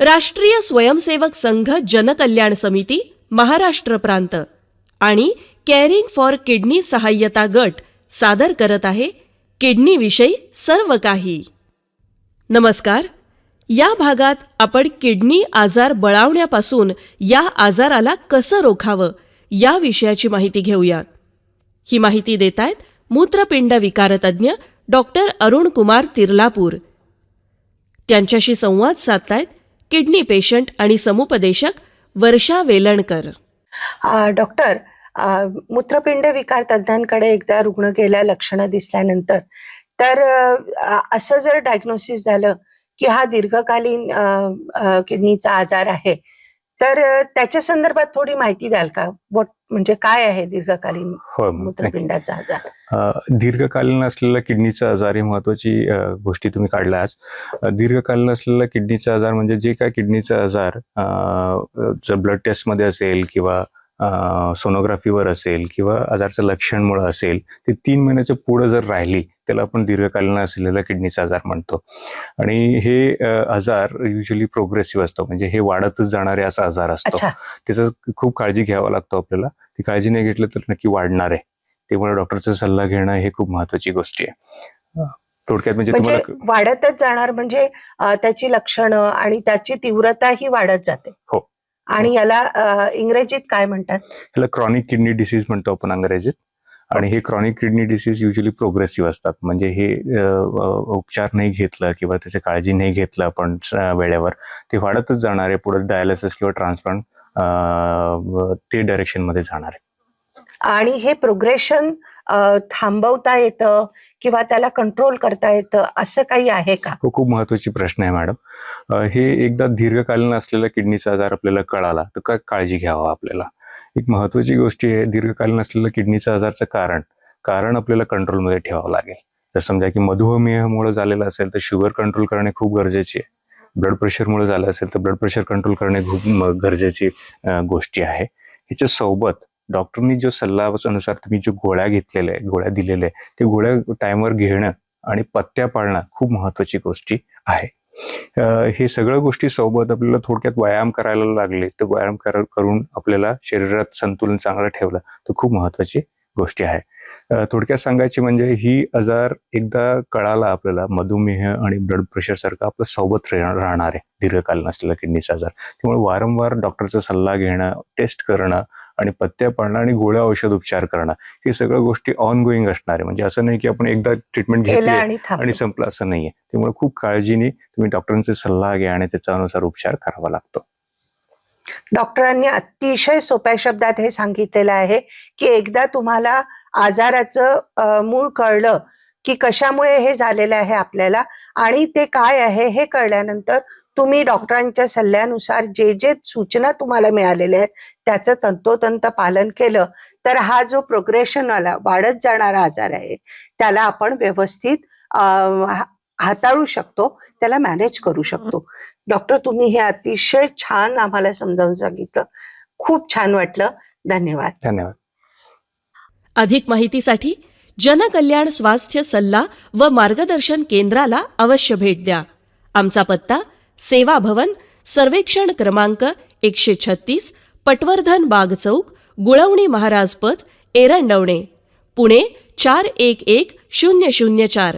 राष्ट्रीय स्वयंसेवक संघ जनकल्याण समिती महाराष्ट्र प्रांत आणि केअरिंग फॉर किडनी सहाय्यता गट सादर करत आहे किडनीविषयी सर्व काही. नमस्कार. या भागात आपण किडनी आजार बळावण्यापासून या आजाराला कसं रोखावं या विषयाची माहिती घेऊयात. ही माहिती देत आहेत मूत्रपिंड विकारतज्ञ डॉक्टर अरुण कुमार तिर्लापूर. त्यांच्याशी संवाद साधतायत किडनी पेशंट आणि समुपदेशक वर्षा वेलणकर. डॉक्टर मूत्रपिंड विकार तज्ञांकडे एकदा रुग्ण गेल्या लक्षणं दिसल्यानंतर तर असं जर डायग्नोसिस झालं की हा दीर्घकालीन किडनीचा आजार आहे तर त्याच्या संदर्भात थोडी माहिती द्याल का What- म्हणजे काय आहे दीर्घकालीन हो. मूत्रपिंडाचा आजार दीर्घकालीन असलेला किडनीचा आजार ही महत्वाची गोष्टी तुम्ही काढल्या आज दीर्घकालीन असलेला किडनीचा आजार म्हणजे जे काय किडनीचा आजार जर ब्लड टेस्टमध्ये असेल किंवा सोनोग्राफीवर असेल किंवा आजारचं लक्षणमुळे असेल ते तीन महिन्याच्या पुढे जर राहिली त्याला आपण दीर्घकालीन असलेला किडनीचा आजार म्हणतो. आणि हे आजार युजली प्रोग्रेसिव्ह असतो. म्हणजे हे वाढतच जाणारे असा आजार असतो. त्याचं खूप काळजी घ्यावा लागतो आपल्याला. ती काळजी नाही घेतलं तर नक्की वाढणार आहे. त्यामुळे डॉक्टरचा सल्ला घेणं हे खूप महत्वाची गोष्टी आहे. थोडक्यात म्हणजे म्हणजे तुम्हाला वाढतच जाणार म्हणजे त्याची लक्षणं आणि त्याची तीव्रता ही वाढत जाते. हो. आणि याला अ, इंग्रजीत काय म्हणतात? ह्याला क्रॉनिक किडनी डिसीज म्हणतो आपण अंग्रेजीत. आणि हे chronic kidney disease usually progressive असतात. म्हणजे हे उपचार नाही घेतलं किंवा त्याची काळजी नाही घेतलं आपण वेळेवर ते वाढतच जाणार आहे. पुढे डायलिसिस किंवा ट्रान्सप्लांट ते डायरेक्शनमध्ये जाणार आहे. आणि हे प्रोग्रेशन थांबवता येतं किंवा त्याला कंट्रोल करता येतं असं काही आहे का? हो खूप महत्वाची प्रश्न आहे मॅडम हे एकदा दीर्घकालीन असलेला किडनीचा आजार आपल्याला कळाला तर काय काळजी घ्यावा आपल्याला? एक महत्वाची गोष्ट आहे दीर्घकालीन असलेलं किडनीचा आजारचं कारण कारण आपल्याला कंट्रोलमध्ये ठेवावं लागेल. जर समजा की मधुमेहामुळे झालेलं असेल तर शुगर कंट्रोल करणे खूप गरजेचे आहे. ब्लड प्रेशरमुळे झालं असेल तर ब्लड प्रेशर कंट्रोल करणे खूप गरजेची गोष्टी आहे. ह्याच्यासोबत डॉक्टरनी जो सल्लानुसार तुम्ही जो गोळ्या घेतलेल्या आहे गोळ्या दिलेल्या आहे ते गोळ्या टाइमवर घेणं आणि पत्त्या पाळणं खूप महत्वाची गोष्टी आहे. हे सगळ्या गोष्टी सोबत आपल्याला थोडक्यात व्यायाम करायला लागले तर व्यायाम कर- करून आपल्याला शरीरात संतुलन चांगलं ठेवलं तर खूप महत्वाची गोष्टी आहे. थोडक्यात सांगायची म्हणजे ही आजार एकदा कळाला आपल्याला मधुमेह आणि ब्लड प्रेशर सारखं आपलं सोबत राहणार आहे दीर्घकालीन असलेला किडनीचा आजार. त्यामुळे वारंवार डॉक्टरचा सल्ला घेणं टेस्ट करणं आणि पत्त्या पाळणं आणि गोळ्या औषध उपचार करणं हे सगळ्या गोष्टी ऑन गोईंग असणार आहे. म्हणजे असं नाही की आपण एकदा ट्रीटमेंट घेतली आणि संपलं असं नाहीये त्यामुळे खूप काळजीने तुम्ही डॉक्टरांचे सल्ला घ्या आणि त्याच्यानुसार उपचार करावा लागतो. डॉक्टरांनी अतिशय सोप्या शब्दात हे सांगितलेलं आहे की एकदा तुम्हाला आजाराचं मूळ कळलं की कशामुळे हे झालेलं आहे आपल्याला आणि ते काय आहे हे कळल्यानंतर तुम्ही डॉक्टरांच्या सल्ल्यानुसार जे जे सूचना तुम्हाला मिळालेल्या आहेत त्याचं तंतोतंत पालन केलं तर हा जो प्रोग्रेशन वाला वाढत जाणारा आजार आहे त्याला आपण व्यवस्थित हाताळू शकतो त्याला मॅनेज करू शकतो. डॉक्टर तुम्ही हे अतिशय छान आम्हाला समजावून सांगितलं. खूप छान वाटलं. धन्यवाद. धन्यवाद. अधिक माहितीसाठी जनकल्याण स्वास्थ्य सल्ला व मार्गदर्शन केंद्राला अवश्य भेट द्या. आमचा पत्ता सेवा भवन सर्वेक्षण क्रमांक एकशे छत्तीस पटवर्धन बाग चौक गुळवणी महाराज पथ एरंडवणे पुणे चार एक एक शून्य शून्य चार.